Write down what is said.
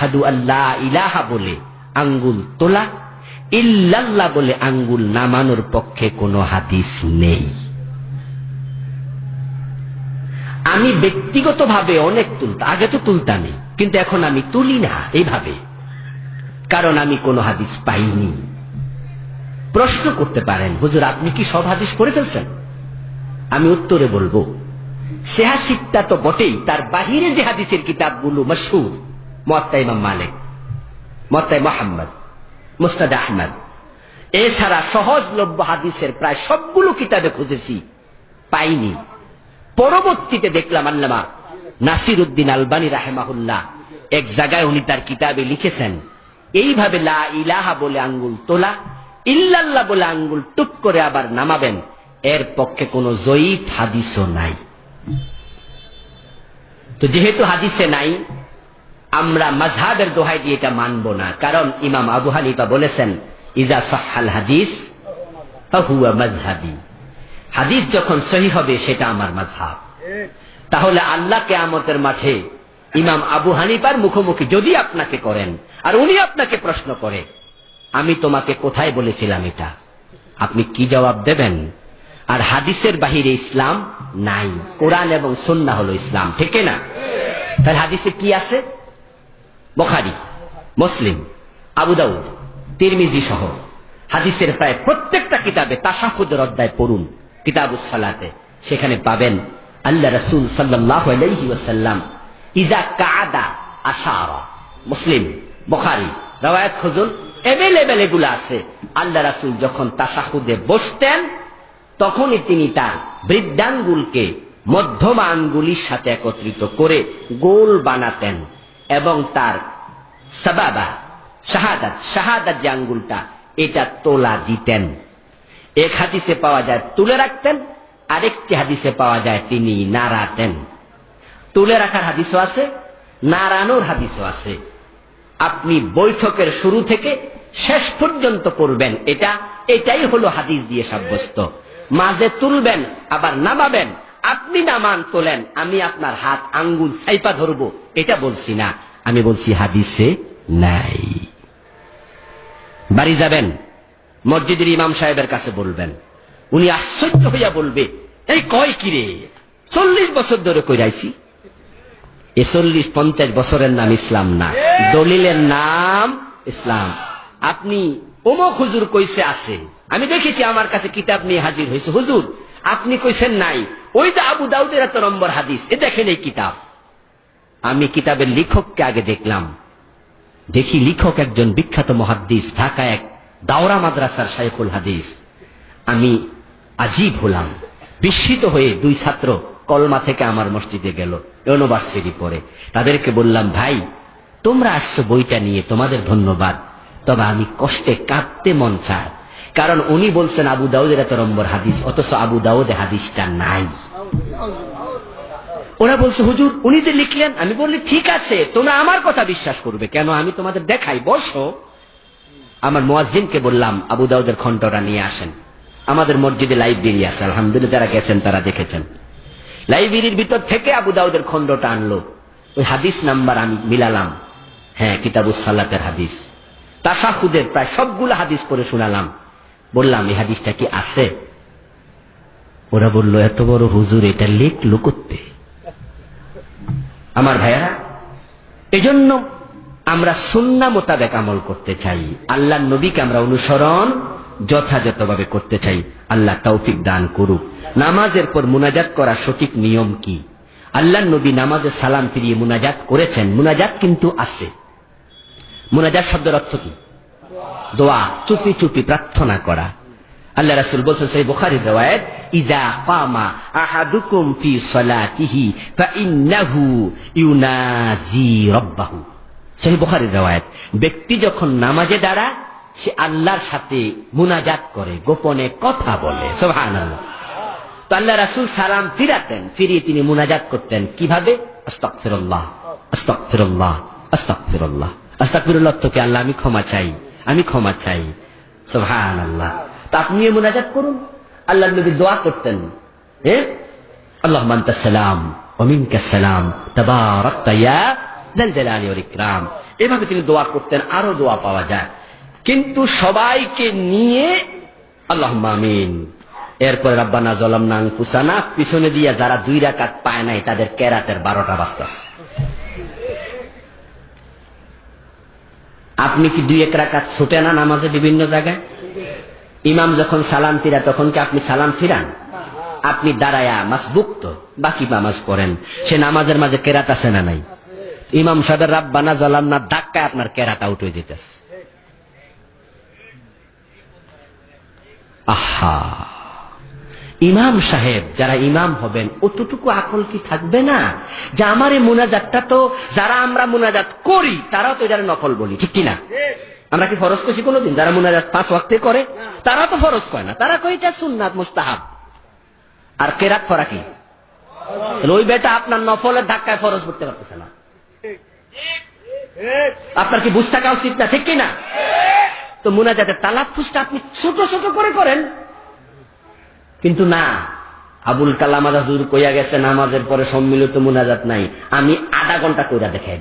আশহাদু আল্লাহ ইলাহা বলে আঙ্গুল তোলা, ইল্লাল্লাহ বলে আঙ্গুল নামানোর পক্ষে কোনো হাদিস নেই। আমি ব্যক্তিগতভাবে অনেক তুলতাম আগে তো তুলতামই কিন্তু এখন আমি তুলি না এইভাবে, কারণ আমি কোনো হাদিস পাইনি। প্রশ্ন করতে পারেন, হুজুর, আপনি কি সব হাদিস পড়ে ফেলছেন? আমি উত্তরে বলব সেহা সেহাসিকটা তো বটেই, তার বাহিরে যে হাদিসের কিতাবগুলো মশহুর মত্তা ইমাম মালিক মত্তাই মোহাম্মদ মুস্তাদ আহমদ এছাড়া সহজলভ্য হাদিসের প্রায় সবগুলো কিতাবে খুঁজেছি, পাইনি। পরবর্তীতে দেখলাম আল্লামা নাসির উদ্দিন আলবানী রাহেমাহুল্লাহ এক জায়গায় উনি তার কিতাবে লিখেছেন, এইভাবে লা ইলাহা বলে আঙ্গুল তোলা, ইল্লাল্লাহ বলে আঙ্গুল টুক করে আবার নামাবেন, এর পক্ষে কোনো জয়ীফ হাদিসও নাই। তো যেহেতু হাদিসে নাই আমরা মাঝহাবের দোহাই দিয়ে এটা মানব না। কারণ ইমাম আবু হানিফা বলেছেন, ইজা সাহাল হাদিস মাঝহাবি হাদিস যখন সহি হবে, সেটা আমার মাঝহাব। তাহলে আল্লাহ কেয়ামতের মাঠে ইমাম আবু হানিফার মুখোমুখি যদি আপনাকে করেন, আর উনি আপনাকে প্রশ্ন করে, আমি তোমাকে কোথায় বলেছিলাম এটা? আপনি কি জবাব দেবেন? আর হাদিসের বাহিরে ইসলাম নাই। কোরআন এবং সন্না হলো ইসলাম, ঠিক না? তাহলে হাদিসে কি আছে? বখারি, মুসলিম, আবু দাউদ, তিরমিজি সহ। হাদিসের প্রায় প্রত্যেকটা কিতাবে তাসাহুদের অধ্যায় পড়ুন, কিতাবুস সালাতে। সেখানে পাবেন আল্লাহ রসুল সাল্লাহ ইজা কাদা আশারা মুসলিম, বখারি, রওয়ায়াত খুঁজুন এভেলেবেল এগুলো আছে। আল্লাহ রাসুল যখন তাসাহুদে বসতেন, তখনই তিনি তার বৃদ্ধাঙ্গুলকে মধ্যমা আঙ্গুলির সাথে একত্রিত করে গোল বানাতেন। এবং তার সাবাবা, শাহাদাত শাহাদাত যে আঙ্গুলটা, এটা তোলা দিতেন। এক হাদিসে পাওয়া যায়, তুলে রাখতেন, আরেকটি হাদিসে পাওয়া যায়, তিনি নাড়াতেন। তুলে রাখার হাদিসও আছে, নাড়ানোর হাদিসও আছে। আপনি বৈঠকের শুরু থেকে শেষ পর্যন্ত করবেন এটা, এটাই হলো হাদিস দিয়ে সাব্যস্ত। মাঝে তুলবেন, আবার নামাবেন, আপনি নামান তোলেন, আমি আপনার হাত, আঙ্গুল সাইপা ধরবো, এটা বলছি না। আমি বলছি হাদিসে নাই। বাড়ি যাবেন, মসজিদের ইমাম সাহেবের কাছে বলবেন। উনি আশ্চর্য হইয়া বলবে, এই কয় কিরে চল্লিশ বছর ধরে কইরাইছি এ চল্লিশ পঞ্চাশ বছরের নাম ইসলাম না, দলিলের নাম ইসলাম। আপনি অমুক হুজুর কইছে আছে। আমি দেখেছি আমার কাছে কিতাব নিয়ে হাজির হয়েছে হুজুর, আপনি কইছেন নাই। ওই তো আবু দাউদের এত নম্বর হাদিস, এ দেখেন এই কিতাব। আমি কিতাবের লেখককে আগে দেখলাম। দেখি লেখক একজন বিখ্যাত মহাদ্দিস ঢাকা এক দাওরা মাদ্রাসার শাইখুল হাদিস। আমি আজীব হলাম, বিস্মিত হয়ে দুই ছাত্র কলমা থেকে আমার মসজিদে গেল, ইউনিভার্সিটি পড়ে। তাদেরকে বললাম, ভাই, তোমরা আসছো বইটা নিয়ে, তোমাদের ধন্যবাদ। তবে আমি কষ্টে কাঁদতে মন চায়। কারণ উনি বলছেন, আবু দাউদের এত নম্বর হাদিস, অথচ আবু দাউদে হাদিসটা নাই। ওরা বলছে, হুজুর, উনি যে লিখলেন, আমি বললি, ঠিক আছে, তোমরা আমার কথা বিশ্বাস করবে। কেন আমি তোমাদের দেখাই, বসো। আমার মোয়াজিনকে বললাম, আবু দাউদের খণ্ডটা নিয়ে আসেন। আমাদের মসজিদে লাইব্রেরি আছে, আলহামদুলিল্লাহ, যারা গেছেন তারা দেখেছেন। লাইব্রেরির ভিতর থেকে আবু দাউদের খণ্ডটা আনলো। ওই হাদিস নাম্বার আমি মিলালাম। হ্যাঁ কিতাবুস সাল্লাতের হাদিস। তাসাহুদের প্রায় সবগুলো হাদিস করে শোনালাম। বললাম, এই হাদিসটা কি আছে? ওরা বলল, এত বড় হুজুর, এটা লিখলো করতে আমার ভাইয়ারা, এজন্য আমরা সুন্না মোতাবেক আমল করতে চাই। আল্লাহ নবীকে আমরা অনুসরণ যথাযথভাবে করতে চাই। আল্লাহ তৌফিক দান করুক। নামাজের পর মুনাজাত করার সঠিক নিয়ম কি? আল্লাহ নবী নামাজের সালাম ফিরিয়ে মুনাজাত করেছেন। মুনাজাত কিন্তু আছে। মুনাজাত শব্দের অর্থ কি? দোয়া, চুপি চুপি প্রার্থনা করা। আল্লাহ রাসুল বলছেন সেই বুখারি রেওয়ায়ত ইজা কামা আহাদুকুম ফি সালাতিহি ফাইন্নাহু ইউনাজি রাব্বাহু। সেই বুখারি রেওয়ায়ত, ব্যক্তি যখন নামাজে দাঁড়া সে আল্লাহর সাথে মুনাজাত করে, গোপনে কথা বলে। সুবহানাল্লাহ। তো আল্লাহ রাসুল সালাম ফিরাতেন, ফিরিয়ে তিনি মুনাজাত করতেন। কীভাবে? আস্তাগফিরুল্লাহ আস্তাগফিরুল্লাহ আস্তাগফিরুল্লাহ। আস্তাগফিরুল্লাহ তোকে আল্লাহ, আমি ক্ষমা চাই, আমি ক্ষমা চাই। সুবহানাল্লাহ। তা আপনিও মুনাজাত করুন। আল্লাহ নবী দোয়া করতেন হ্যাঁ আল্লাহ জাল জালালি ওয়াল ইকরাম। এভাবে তিনি দোয়া করতেন, আরও দোয়া পাওয়া যায়। কিন্তু সবাইকে নিয়ে আল্লাহ আমিন। এরপর রাব্বানা জলাম নাং কুসানা পিছনে দিয়ে যারা দুই রাকাত পায় নাই, তাদের কেরাতের বারোটা বাজতেছে আপনি কি দুই এক রাকাত ছুটে না নামাজে বিভিন্ন জায়গায়? ইমাম যখন সালাম ফিরা, তখন কি আপনি সালাম ফিরান? আপনি দাঁড়ায়া মাসবুক্ত, বাকি নামাজ পড়েন। সে নামাজের মাঝে কেরাত আছে না নাই? ইমাম সাহেবের, রাব্বানা জলাম না ধাক্কায় আপনার কেরাত আউট হয়ে যেতেছে। আহা! ইমাম সাহেব, যারা ইমাম হবেন, অতটুকু আকল কি থাকবে না? যে আমার এই মোনাজাতটা তো, যারা আমরা মোনাজাত করি, তারাও তো এটার নকল বলি, ঠিক কিনা? আমরা কি ফরজ করছি কোনোদিন? যারা মোনাজাত পাঁচ ওয়াক্তে করে তারা তো ফরজ করে না, তারা কই এটা সুন্নাত, মুস্তাহাব। আর কেরাত করা কি? ওই বেটা আপনার নফলের ধাক্কায় ফরজ করতে পারতেছে না। আপনার কি বুঝ থাকা উচিত না, ঠিক কিনা? তো মোনাজাতের তালাফুসটা আপনি ছোট ছোট করে করেন। কিন্তু না, আবুল কালাম হুজুর কইয়া গেছে, নামাজের পরে সম্মিলিত মোনাজাত নাই। আমি আধা ঘণ্টা কইরা দেখাই